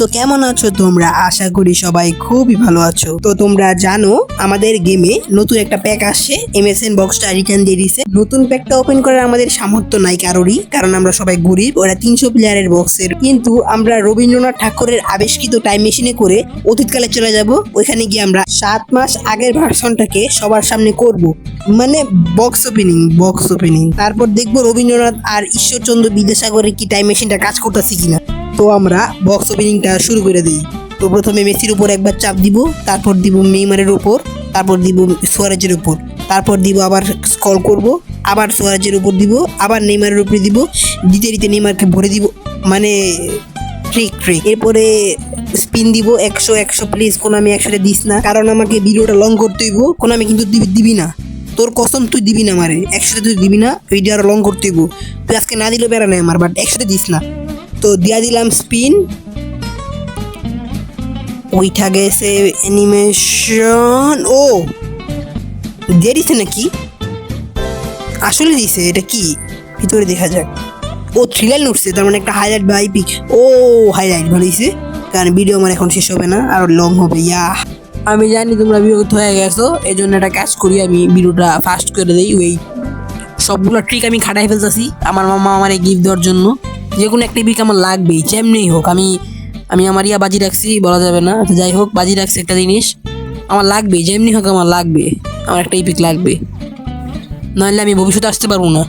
তো কেমন আছো তোমরা? আশা করি সবাই খুবই ভালো আছো। তো তোমরা জানো, আমাদের গেমে নতুন একটা প্যাক আসছে। এমএসএন বক্সটা রিটার্ন দিয়ে দিছে। নতুন প্যাকটা ওপেন করার আমাদের সামর্থ্য নাই কারোরই, কারণ আমরা সবাই গরিব, ওরা তিনশো প্লেয়ারের বক্সের কিন্তু আমরা রবীন্দ্রনাথ ঠাকুরের আবিষ্কৃত টাইম মেশিনে করে অতীতকালে চলে যাব। ওইখানে গিয়ে আমরা সাত মাস আগের ভার্সনটাকে সবার সামনে করব। মানে বক্স ওপেনিং বক্স ওপেনিং তারপর দেখব রবীন্দ্রনাথ আর ঈশ্বরচন্দ্র বিদ্যাসাগরের কি টাইম মেশিনটা কাজ করতেছে কিনা। তো আমরা বক্স ওপেনিংটা শুরু করে দিই। তো প্রথমে মেসির উপর একবার চাপ দিব, তারপর দিব নেইমারের উপর, তারপর দিব সোয়ারেজের উপর। তারপর দিব আবার স্কল করব, আবার সোয়ারেজের উপর দিব, আবার নেইমারের উপরে দিব, দিতে দিতে নেইমারকে ভরে দিব মানে ট্রিক ট্রিক এরপরে স্পিন দিব, একশো একশো প্লিজ কোনো আমি একশোটা দিস না, কারণ আমাকে ভিডিওটা লং করতে হইব কোনো আমি কিন্তু দিবি না। তোর কসম, তুই দিবি না আমারে, একসাথে তুই দিবি না ভিডিও আরও লং করতে হইব। তুই আজকে না দিলেও বেড়া নাই আমার বাট একসাথে দিস না। তো দিয়া দিলাম স্পিন। ওইটা গেছে অ্যানিমেশন। ও, দিয়ে দিছে নাকি? আসলে দিছে, এটা কি? ভিতরে দেখা যাক। ও থ্রিলার উঠছে তার মানে একটা হাইলাইট বা পিক ও হাইলাইট ভালো হয়েছে কারণ ভিডিও আমার এখন শেষ হবে না, আর লং হবে, ইয়া। আমি জানি তোমরা বিরক্ত হয়ে গেছো এই জন্য একটা কাজ করি, আমি ভিডিওটা ফাস্ট করে দিই, ওই সবগুলো ট্রিক আমি খাটাই ফেলতেছি, আমার মামা আমার গিফট দেওয়ার জন্য। যে কোনো একটা পিক আমার লাগবেই যেমনি হোক। আমি আমি আমার ইয়া বাজি রাখছি, বলা যাবে না। তো যাই হোক, বাজি রাখছি একটা জিনিস। আমার লাগবে যেমনি হোক আমার লাগবে। আমার একটা পিক লাগবে। নাহলে আমি ভবিষ্যতে আসতে পারব না।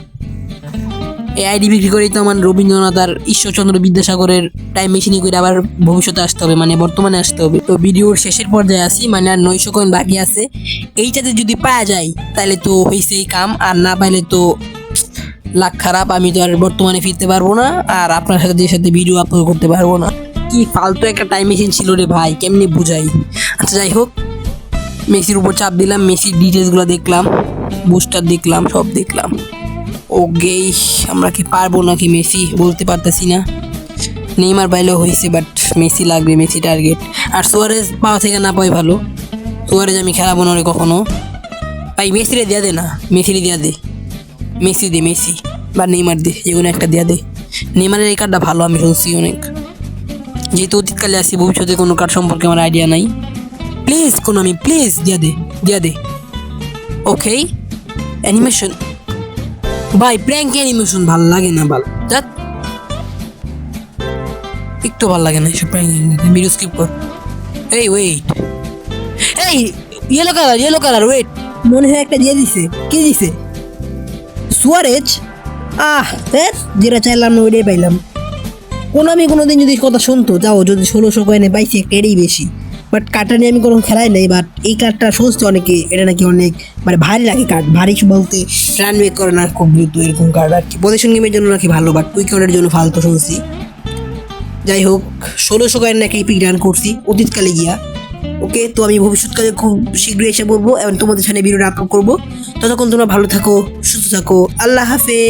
এই আইডি বিক্রি করেই তো আমার রবীন্দ্রনাথ আর ঈশ্বরচন্দ্র বিদ্যাসাগরের টাইম মেশিনে করে আবার ভবিষ্যতে আসতে হবে মানে বর্তমানে আসতে হবে। তো ভিডিওর শেষের পর্যায়ে আসি মানে আর নয়শো কয়েন বাকি আছে। এইটাতে যদি পাওয়া যায়, তাহলে তো হয়েছে এই কাম। আর না পাইলে তো লাখ খারাপ, আমি তো আর বর্তমানে ফিরতে পারব না, আর আপনার সাথে সাথে ভিডিও আপলোড করতে পারব না। কি ফালতু একটা টাইম মেশিন ছিল রে ভাই, কেমনি বুঝাই? আচ্ছা যাই হোক, মেসির উপর চাপ দিলাম মেসির ডিটেলসগুলো দেখলাম বুস্টার দেখলাম, সব দেখলাম। ও গেই আমরা কি পারব নাকি মেসি? বলতে পারতেছি না। নেইমার পাইলেও হয়েছে বাট মেসি লাগবে, মেসি টার্গেট আর সোয়ারেজ পাওয়া থেকে না পাই ভালো। সোয়ারেজ আমি খেলাবো না রে কখনো। ভাই, মেসিরে দেয়া দে না, মেসিরে দেয়া দে। মেসি দে, মেসি। বা নেইমার দে, যে কোনো একটা দেয়া দে। নেইমারের এই কার্ডটা ভালো, আমি শুনছি অনেক। যেহেতু অতীতকালে আসি ভবিষ্যতে কোনো কার্ড সম্পর্কে আমার আইডিয়া নাই। প্লিজ কোনো আমি প্লিজ দিয়া দে দিয়া দে। ওকে অ্যানিমেশন ভাই প্র্যাঙ্ক অ্যানিমেশন ভালো লাগে না, ভালো। যাত একটু ভালো লাগে না এসব প্র্যাঙ্ক ভিডিও স্কিপ কর। এই ওয়েট এই yellow colour yellow colour wait মনে হয় একটা দিয়ে দিছে। কে দিছে? সুয়ারেজ আহ স্যার যেটা চাইলাম না ওইটাই পাইলাম। কোনো আমি কোনো দিন যদি কথা শুনতো, যাও, যদি ষোলোশো কয়েনে পাইছি একটা বেশি। বাট কার্ডটা নিয়ে আমি কোনো খেলাই নাই বাট এই কার্ডটা শুনছি অনেকে, এটা নাকি অনেক মানে ভারী লাগে কার্ড ভারী বলতে। রান মেক করে না, খুব দ্রুত এরকম কার্ড আর কি পজিশন গেমের জন্য নাকি ভালো বাট উইকেন্ডের জন্য ফালতু শুনছি। যাই হোক, ষোলোশো কয়েন নাকি পিক রান করছি, অতীতকালে গিয়া। ওকে? তো আমি ভবিষ্যৎকালে খুব শীঘ্রই এসে বলব এবং তোমাদের সামনে ভিডিওটা আপলোড করব। ততক্ষণ তোমরা ভালো থাকো, সুস্থ থাকো। আল্লাহ হাফেজ।